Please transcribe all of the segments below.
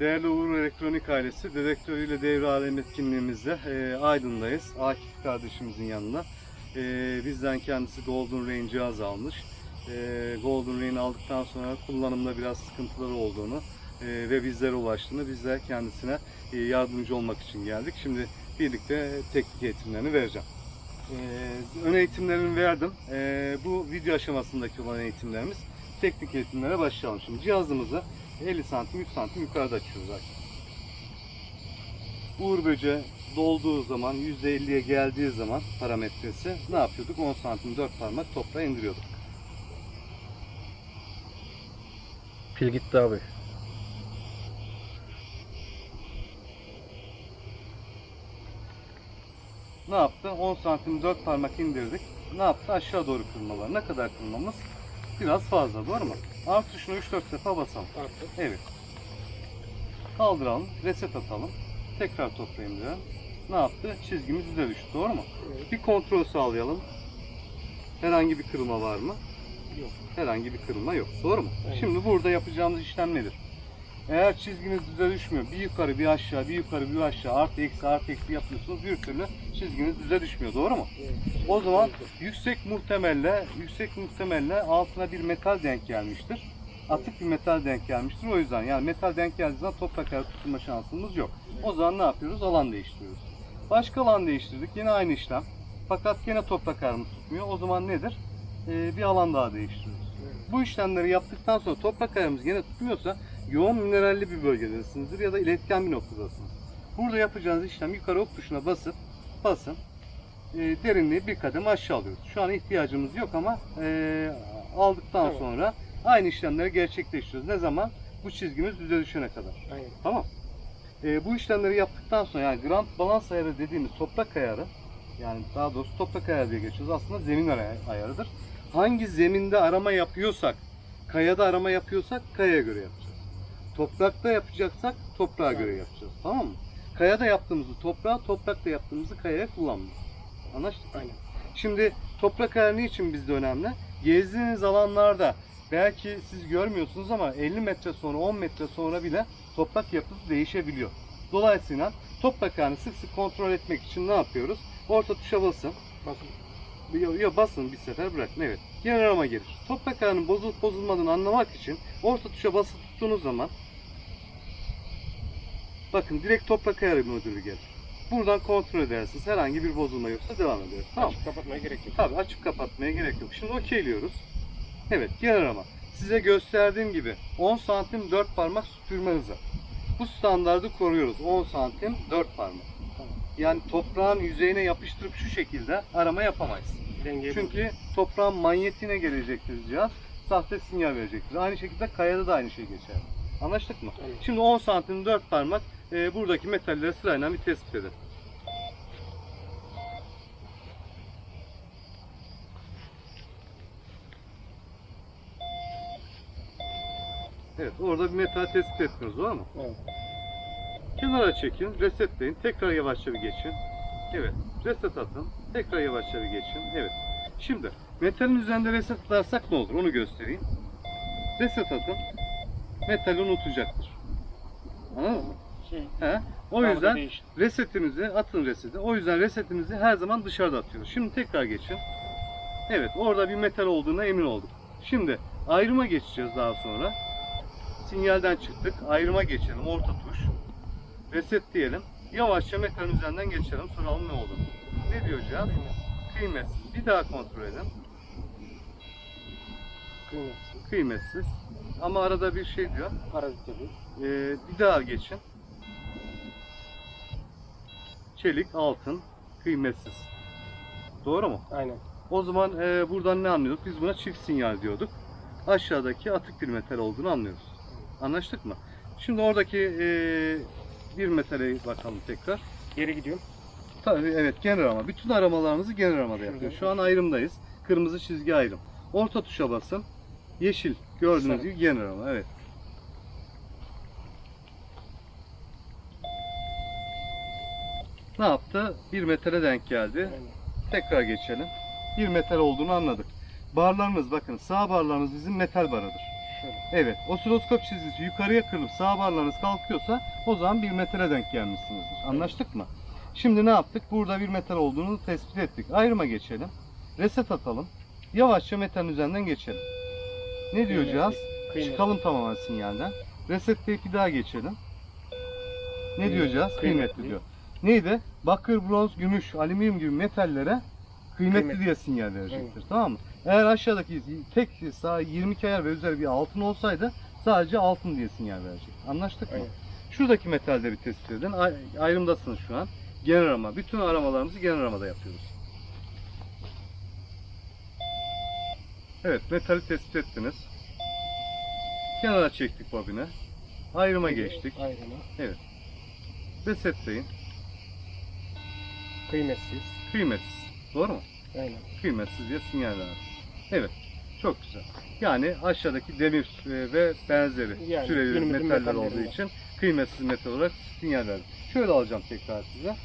Değerli Uğur Elektronik ailesi, dedektörüyle devre alem etkinliğimizde e, Aydın'dayız. Akif kardeşimizin yanına. E, bizden kendisi Golden Rain cihaz almış. E, Golden Rain aldıktan sonra kullanımda biraz sıkıntıları olduğunu e, ve bizlere ulaştığını, biz de kendisine e, yardımcı olmak için geldik. Şimdi birlikte teknik eğitimlerini vereceğim. E, ön eğitimlerini verdim. E, bu video aşamasındaki olan eğitimlerimiz teknik eğitimlere başlayalım. Şimdi cihazımızı 50 santim 3 santim yukarıda açıyoruz artık. Uğur böceği dolduğu zaman %50'ye geldiği zaman parametresi ne yapıyorduk? 10 santim 4 parmak toprağa indiriyorduk. Pil gitti abi. Ne yaptı? 10 santim 4 parmak indirdik. Ne yaptı? Aşağı doğru kırmalar. Ne kadar kırmamız? Biraz fazla doğru mu? Alt tuşuna 3-4 defa basalım. Artık. Evet. Kaldıralım, reset atalım. Tekrar toprağa indirelim. Ne yaptı? Çizgimiz düze düştü. Doğru mu? Evet. Bir kontrol sağlayalım. Herhangi bir kırılma var mı? Yok. Herhangi bir kırılma yok. Doğru mu? Evet. Şimdi burada yapacağımız işlem nedir? Eğer çizginiz düze düşmüyor, bir yukarı bir aşağı, bir yukarı bir aşağı, artı eksi artı eksi yapıyorsunuz, bir türlü çizginiz düze düşmüyor. Doğru mu? Evet. O zaman yüksek muhtemelle, yüksek muhtemelle altına bir metal denk gelmiştir. Atık bir metal denk gelmiştir. O yüzden yani metal denk geldiği zaman toprak arası tutulma şansımız yok. O zaman ne yapıyoruz? Alan değiştiriyoruz. Başka alan değiştirdik. Yine aynı işlem. Fakat yine toprak arımız tutmuyor. O zaman nedir? Ee, bir alan daha değiştiriyoruz. Bu işlemleri yaptıktan sonra toprak ayarımız yine tutmuyorsa yoğun mineralli bir bölgedesinizdir ya da iletken bir noktadasınız. Burada yapacağınız işlem yukarı ok tuşuna basıp basın. E, derinliği bir kademe aşağı alıyoruz. Şu an ihtiyacımız yok ama e, aldıktan Tamam. sonra aynı işlemleri gerçekleştiriyoruz. Ne zaman? Bu çizgimiz düze düşene kadar. Aynen. Tamam. E, bu işlemleri yaptıktan sonra yani grand balans ayarı dediğimiz toprak ayarı yani daha doğrusu toprak ayarı diye geçiyoruz. Aslında zemin ay- ayarıdır. Hangi zeminde arama yapıyorsak, kayada arama yapıyorsak kayaya göre yapacağız. Toprakta yapacaksak toprağa Tamam. göre yapacağız. Tamam mı? Kayada yaptığımızı toprağa, toprakta yaptığımızı kayaya kullanmıyoruz. Anlaştık? Aynen. Şimdi toprak ayarı niçin bizde önemli? Gezdiğiniz alanlarda belki siz görmüyorsunuz ama 50 metre sonra 10 metre sonra bile toprak yapısı değişebiliyor. Dolayısıyla toprak ayarını sık sık kontrol etmek için ne yapıyoruz? Orta tuşa basın. Bakın. Ya, ya basın bir sefer bırakın. Evet. Genel arama gelir. Toprak ayarının bozulup bozulmadığını anlamak için orta tuşa basıp tuttuğunuz zaman bakın direkt toprak ayarı modülü gelir. Buradan kontrol edersiniz. Herhangi bir bozulma yoksa devam ederiz. Tamam. Açıp kapatmaya gerek yok. Tabii açıp kapatmaya gerek yok. Şimdi okeyliyoruz. Evet genel arama. Size gösterdiğim gibi 10 santim 4 parmak süpürme hızı. Bu standardı koruyoruz. 10 santim 4 parmak. Yani toprağın yüzeyine yapıştırıp şu şekilde arama yapamayız. Dengeyi Çünkü toprağın manyetine gelecektir cihaz. Sahte sinyal verecektir. Aynı şekilde kayada da aynı şey geçer. Anlaştık mı? Aynen. Şimdi 10 santim 4 parmak e, buradaki metalleri sırayla bir tespit edelim. Evet orada bir metal tespit etmiyoruz doğru mu? Evet. Kenara çekin, resetleyin, tekrar yavaşça bir geçin. Evet, reset atın, tekrar yavaşça bir geçin. Evet. Şimdi metalin üzerinde reset atarsak ne olur onu göstereyim. Reset atın, metali unutacaktır. Anladın mı? Şey, He? O yüzden değişti. resetimizi atın reseti. O yüzden resetimizi her zaman dışarıda atıyoruz. Şimdi tekrar geçin. Evet, orada bir metal olduğuna emin olduk. Şimdi ayrıma geçeceğiz daha sonra. Sinyalden çıktık. Ayrıma geçelim. Orta tuş. Reset diyelim. Yavaşça metalin üzerinden geçelim. Soralım ne oldu. Ne diyor cihaz? Kıymetsiz. Bir daha kontrol edin. Kıymetsiz. Kıymetsiz. Ama arada bir şey diyor. Parazit tabii. Ee, bir daha geçin. Çelik, altın, kıymetsiz. Doğru mu? Aynen. O zaman e, buradan ne anlıyorduk? Biz buna çift sinyal diyorduk. Aşağıdaki atık bir metal olduğunu anlıyoruz. Anlaştık mı? Şimdi oradaki e, bir metale bakalım tekrar. Geri gidiyorum. Tabii evet genel arama. Bütün aramalarımızı genel aramada yapıyoruz. Şu an ayrımdayız. Kırmızı çizgi ayrım. Orta tuşa basın. Yeşil gördüğünüz Sarı. gibi genel arama. Evet. Ne yaptı? Bir metale denk geldi. Aynen. Tekrar geçelim. Bir metal olduğunu anladık. Barlarınız bakın sağ barlarınız bizim metal barıdır. Şöyle. Evet, osiloskop çizgisi yukarıya kırılıp sağ barlarınız kalkıyorsa o zaman bir metale denk gelmişsinizdir. Anlaştık mı? Şimdi ne yaptık? Burada bir metal olduğunu tespit ettik. Ayrıma geçelim. Reset atalım. Yavaşça metalin üzerinden geçelim. Ne diyor cihaz? kıymetli. Çıkalım tamamen sinyalden. Resetleyip bir daha geçelim. Ne diyor cihaz? Kıymetli, Kıymetli. diyor. Neydi? Bakır, bronz, gümüş, alüminyum gibi metallere kıymetli, Kıymetli. diye sinyal verecektir. Tamam mı? Eğer aşağıdaki tek sağ 22 ayar ve üzeri bir altın olsaydı sadece altın diye sinyal verecek. Anlaştık mı? Aynen. Şuradaki metalleri tespit edin. Ay- Ayrımdasınız şu an. Genel arama. Bütün aramalarımızı genel aramada yapıyoruz. Evet, metali tespit ettiniz. Kenara çektik bobine. Ayrıma geçtik. Ayrıma. Resetleyin. Kıymetsiz. Kıymetsiz. Doğru mu? Aynen. Kıymetsiz diye sinyal verdi. Evet. Çok güzel. Yani aşağıdaki demir e, ve benzeri Yani türevi metaller olduğu için kıymetsiz metal olarak sinyal verdi. Şöyle alacağım tekrar size.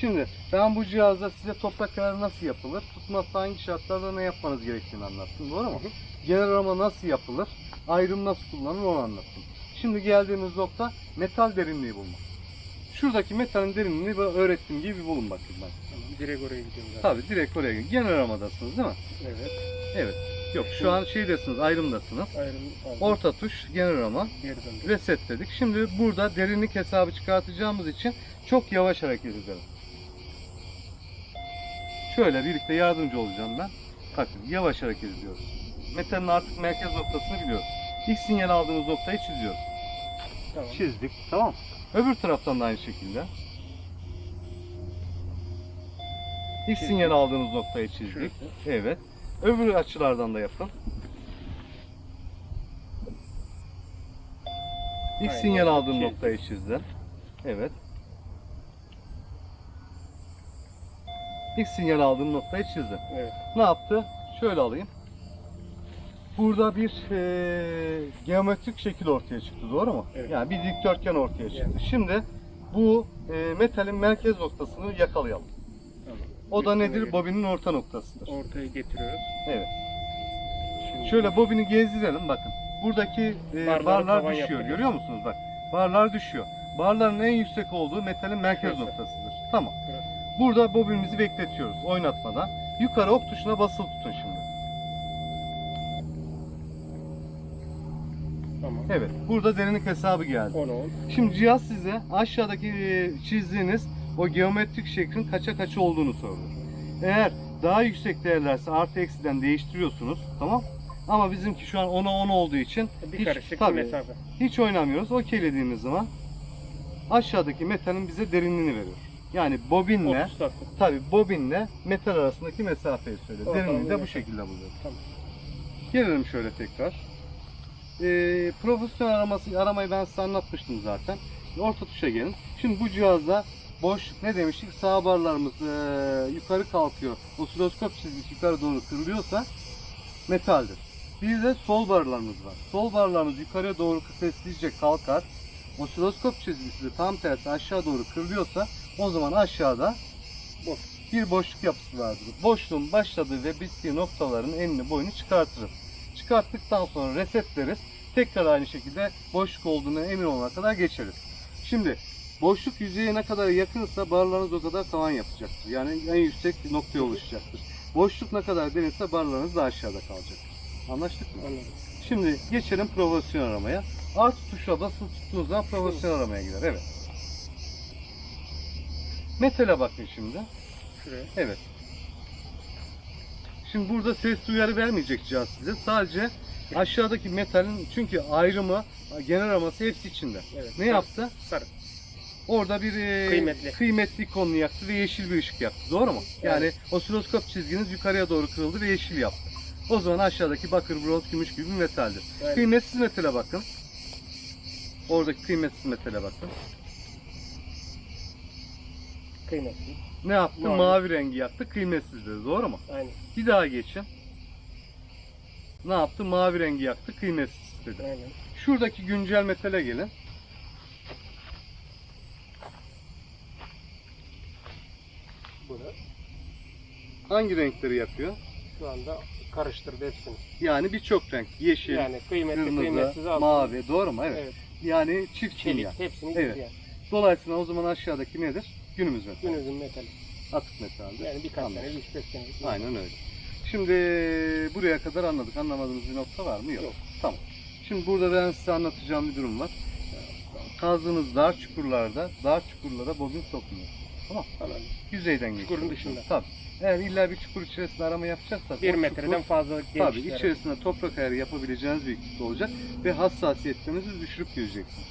Şimdi ben bu cihazda size toprak ayarı nasıl yapılır, tutması hangi şartlarda ne yapmanız gerektiğini anlattım. Doğru mu? Genel arama nasıl yapılır, ayrım nasıl kullanılır onu anlattım. Şimdi geldiğimiz nokta metal derinliği bulmak. Şuradaki metalin derinliğini öğrettiğim gibi bulun bakayım ben. Direkt oraya gidiyorum zaten. Tabii direkt oraya gidin. Genel aramadasınız değil mi? Evet. Yok şu an şeydesiniz, ayrımdasınız. Ayrım aldım. Orta tuş genel arama. Geri döndüm. Resetledik. Şimdi burada derinlik hesabı çıkartacağımız için çok yavaş hareket edelim. Şöyle birlikte yardımcı olacağım ben. Bakın yavaş hareket ediyoruz. Metalin artık merkez noktasını biliyoruz. İlk sinyal aldığımız noktayı çiziyoruz. Tamam. Çizdik. Tamam. Öbür taraftan da aynı şekilde. İlk Çizdik. sinyal aldığımız noktayı çizdik. Şurası. Evet. Öbür açılardan da yapın. İlk Aynen. sinyal aldığım Çizdim. noktayı çizdim. Evet. İlk sinyal aldığım noktayı çizdim. Evet. Ne yaptı? Şöyle alayım. Burada bir eee, geometrik şekil ortaya çıktı. Doğru mu? Evet. Yani bir dikdörtgen ortaya çıktı. Yani. Şimdi bu eee, metalin merkez noktasını yakalayalım. O da nedir? Bobinin orta noktasıdır. Ortaya getiriyoruz. Evet. Şimdi Şöyle bobini gezdirelim bakın. Buradaki e, Barları barlar tavan düşüyor. yaptırıyor. Görüyor musunuz bak? Barlar düşüyor. Barların en yüksek olduğu metalin merkez Şurası. noktasıdır. Tamam. Burası. Burada bobinimizi bekletiyoruz oynatmadan. Yukarı ok tuşuna basılı tutun şimdi. Tamam. Evet. Burada derinlik hesabı geldi. 10 10. Şimdi cihaz size aşağıdaki e, çizdiğiniz o geometrik şeklin kaça kaça olduğunu soruyor. Eğer daha yüksek değerlerse artı eksiden değiştiriyorsunuz. Tamam. Ama bizimki şu an 10'a 10 olduğu için Bir hiç, karışık bir tabii, mesafe. Hiç oynamıyoruz. Okeylediğimiz zaman aşağıdaki metalin bize derinliğini veriyor. Yani bobinle 30 takım. tabi bobinle metal arasındaki mesafeyi söylüyor. Ortalama Derinliği de bu şekilde buluyor. Tamam. Gelelim şöyle tekrar. Ee, profesyonel araması, aramayı ben size anlatmıştım zaten. Orta tuşa gelin. Şimdi bu cihazda boş ne demiştik? Sağ barlarımız ee, yukarı kalkıyor. Osiloskop çizgisi yukarı doğru kırılıyorsa metaldir. Bir de sol barlarımız var. Sol barlarımız yukarıya doğru sessizce kalkar. Osiloskop çizgisi de tam tersi aşağı doğru kırılıyorsa o zaman aşağıda Boş. bir boşluk yapısı vardır. Boşluğun başladığı ve bittiği noktaların enini boyunu çıkartırız. Çıkarttıktan sonra resetleriz. Tekrar aynı şekilde boşluk olduğuna emin olana kadar geçeriz. Şimdi boşluk yüzeye ne kadar yakınsa barlarınız o kadar tavan yapacaktır. Yani en yüksek noktaya oluşacaktır. Boşluk ne kadar derinse barlarınız da aşağıda kalacaktır. Anlaştık mı? Anladım. Şimdi geçelim profesyonel aramaya. Artı tuşa basılı tuttuğunuz zaman profesyonel aramaya gider. Evet. Metale bakın şimdi. Şuraya. Evet. Şimdi burada ses uyarı vermeyecek cihaz size. Sadece aşağıdaki metalin çünkü ayrımı, genel araması hepsi içinde. Evet. Ne sarı. yaptı? Sarı. Orada bir e, Kıymetli. kıymetli ikonunu yaktı ve yeşil bir ışık yaktı. Doğru mu? Yani Evet. osiloskop çizginiz yukarıya doğru kırıldı ve yeşil yaptı. O zaman aşağıdaki bakır, bronz, gümüş gibi bir metaldir. Yani Kıymetsiz metale bakın. Oradaki kıymetsiz metale bakın. kıymetli. Ne yaptı? Mavi. Mavi, rengi yaktı. Kıymetsiz dedi. Doğru mu? Aynen. Bir daha geçin. Ne yaptı? Mavi rengi yaktı. Kıymetsiz dedi. Aynen. Şuradaki güncel metale gelin. Burada. Hangi renkleri yapıyor? Şu anda karıştırdı hepsini. Yani birçok renk. Yeşil, Yani kıymetli kıymetsiz kırmızı, altın. mavi. Doğru mu? Evet. Evet. Yani çift Çelik sinyal. hepsini Evet. yani. Dolayısıyla o zaman aşağıdaki nedir? Günümüz metali. Günümüzün metali. Atık metaldir. Yani birkaç Anladım. sene, 3-5 senelik. Aynen öyle. Şimdi buraya kadar anladık. Anlamadığımız bir nokta var mı? Yok. Yok. Tamam. Şimdi burada ben size anlatacağım bir durum var. Kazdığınız dar çukurlarda, dar çukurlara bobin sokmuyor. Anladım. Yüzeyden Çukurun geçiyor. dışında. Tabii. Eğer illa bir çukur içerisinde arama yapacaksak Bir o metreden çukur- fazla Tabii genişler. içerisinde toprak ayarı yapabileceğiniz büyüklükte olacak ve hassasiyetlerinizi düşürüp gireceksiniz.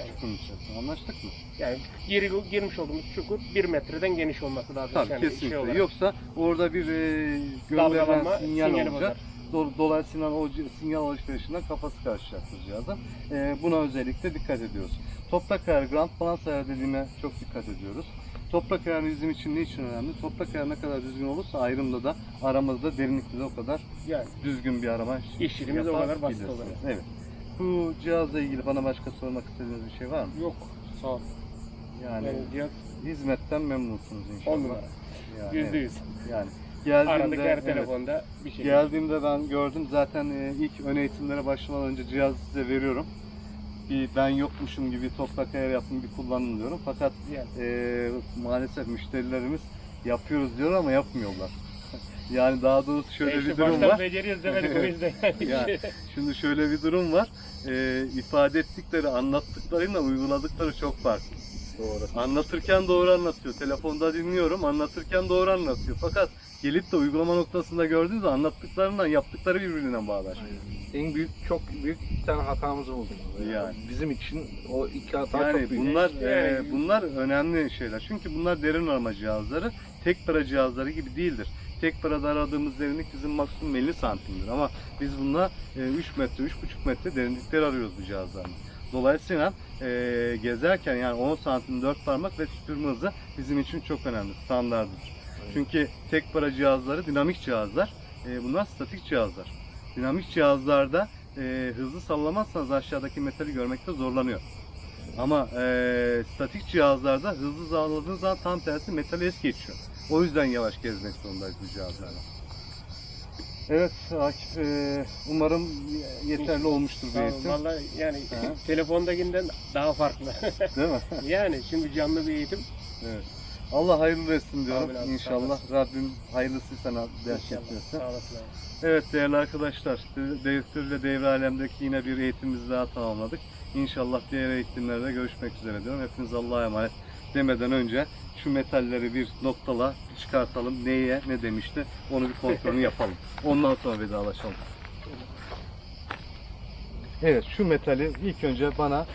Evet. Çukurun içerisine. Anlaştık mı? Yani giri, girmiş olduğumuz çukur bir metreden geniş olması lazım. Tabii yani şey kesinlikle. olarak. Yoksa orada bir e, gönderilen sinyal olacak. bozar. Do- Dolayısıyla o c- sinyal alışverişinden kafası karışacaktır cihazın. E, buna özellikle dikkat ediyoruz. Toprak ayarı, ground balance ayarı dediğime çok dikkat ediyoruz. Toprak ayarı bizim için ne için önemli? Toprak ayarı ne kadar düzgün olursa ayrımda da aramızda derinlikte de o kadar Yani düzgün bir arama işçiliğimiz o yapar kadar basit gidersiniz. olur. Evet. Bu cihazla ilgili bana başka sormak istediğiniz bir şey var mı? Yok. Sağ ol. Yani, Yani hizmetten memnunsunuz inşallah. 10 numara. Yani, Yüzde yüz. Yani geldiğimde, her evet, telefonda bir şey. geldiğimde ben gördüm. Zaten e, ilk ön eğitimlere başlamadan önce cihazı size veriyorum. Bir ben yokmuşum gibi toprak ayarı yapın bir kullanın diyorum. Fakat Yani. e, maalesef müşterilerimiz yapıyoruz diyor ama yapmıyorlar. yani daha doğrusu şöyle işte bir durum var. beceriyoruz demedik o yüzden. Ya. Şimdi şöyle bir durum var. E, ifade ettikleri, anlattıklarıyla uyguladıkları çok farklı. Doğru. Anlatırken doğru anlatıyor. Telefonda dinliyorum, anlatırken doğru anlatıyor. Fakat gelip de uygulama noktasında gördüğünüzde anlattıklarından yaptıkları birbirine bağlar. En büyük, çok büyük bir tane hatamızı bulduk. Yani. Yani. Bizim için o iki hata Yani çok büyük. bunlar e, bunlar önemli şeyler. Çünkü bunlar derin arama cihazları. Tek para cihazları gibi değildir. Tek parada aradığımız derinlik bizim maksimum 50 santimdir ama biz bununla e, 3 metre, 3,5 metre derinlikler arıyoruz bu cihazlarla. Dolayısıyla e, gezerken yani 10 santim 4 parmak ve süpürme hızı bizim için çok önemli, standarttır. Çünkü tek para cihazları dinamik cihazlar, e, bunlar statik cihazlar. Dinamik cihazlarda e, hızlı sallamazsanız aşağıdaki metali görmekte zorlanıyor. Ama e, statik cihazlarda hızlı salladığınız zaman tam tersi metal es geçiyor. O yüzden yavaş gezmek zorundayız bu cihazlarda. Evet Akif, e, umarım yeterli olmuştur bu eğitim. Vallahi yani Ha. telefondakinden daha farklı. Değil mi? yani şimdi canlı bir eğitim. Evet. Allah hayırlı etsin diyorum. Abi, sağ İnşallah. Rabbim hayırlısı sana abi. Evet değerli arkadaşlar, Direktör ile Devre Alem'deki yine bir eğitimimizi daha tamamladık. İnşallah diğer eğitimlerde görüşmek üzere diyorum. Hepiniz Allah'a emanet demeden önce şu metalleri bir noktala çıkartalım. Neye ne demişti onu bir kontrolünü yapalım. Ondan sonra vedalaşalım. Evet şu metali ilk önce bana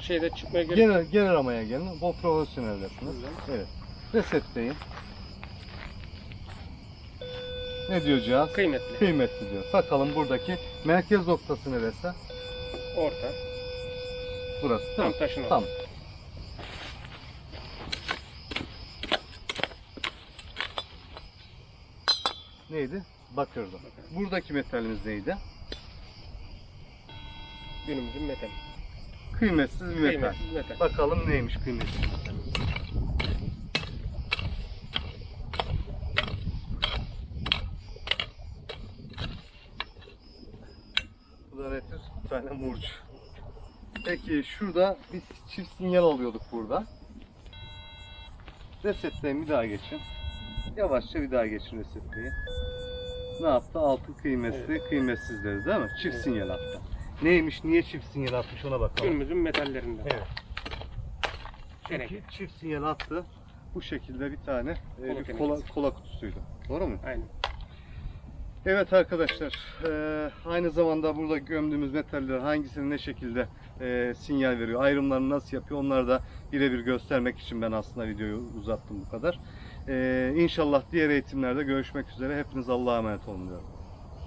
Şeyde çıkmaya gerek genel, genel aramaya gelin. Bu profesyonellesiniz. Evet. Resetleyin. Ne diyor cihaz? kıymetli. Kıymetli diyor. Bakalım buradaki merkez noktası neresi? Orta. Burası değil Tam mi? taşın Tamam. Neydi? Bakırdı. Buradaki metalimiz neydi? Günümüzün metali. Kıymetsiz bir metal. Kıymetsiz metal. Bakalım neymiş kıymetsiz metal. Bu da nedir? Bir tane murç. Peki şurada biz çift sinyal alıyorduk burada. Resetleyin bir daha geçin. Yavaşça bir daha geçin resetleyin. Ne yaptı? Altın kıymetli, kıymetsiz dedi değil mi? Çift Evet. sinyal attı. Neymiş, niye çift sinyal atmış ona bakalım. Günümüzün metallerinden. Evet. Çünkü çift sinyal attı. Bu şekilde bir tane e, Kola bir kola, kola kutusuydu. Doğru mu? Aynen. Evet arkadaşlar, e, aynı zamanda burada gömdüğümüz metaller hangisinin ne şekilde e, sinyal veriyor, ayrımlarını nasıl yapıyor onları da birebir göstermek için ben aslında videoyu uzattım bu kadar. E, inşallah diğer eğitimlerde görüşmek üzere. Hepiniz Allah'a emanet olun diyorum.